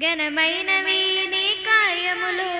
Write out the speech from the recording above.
ఘనమైనవి నీ కార్యములు.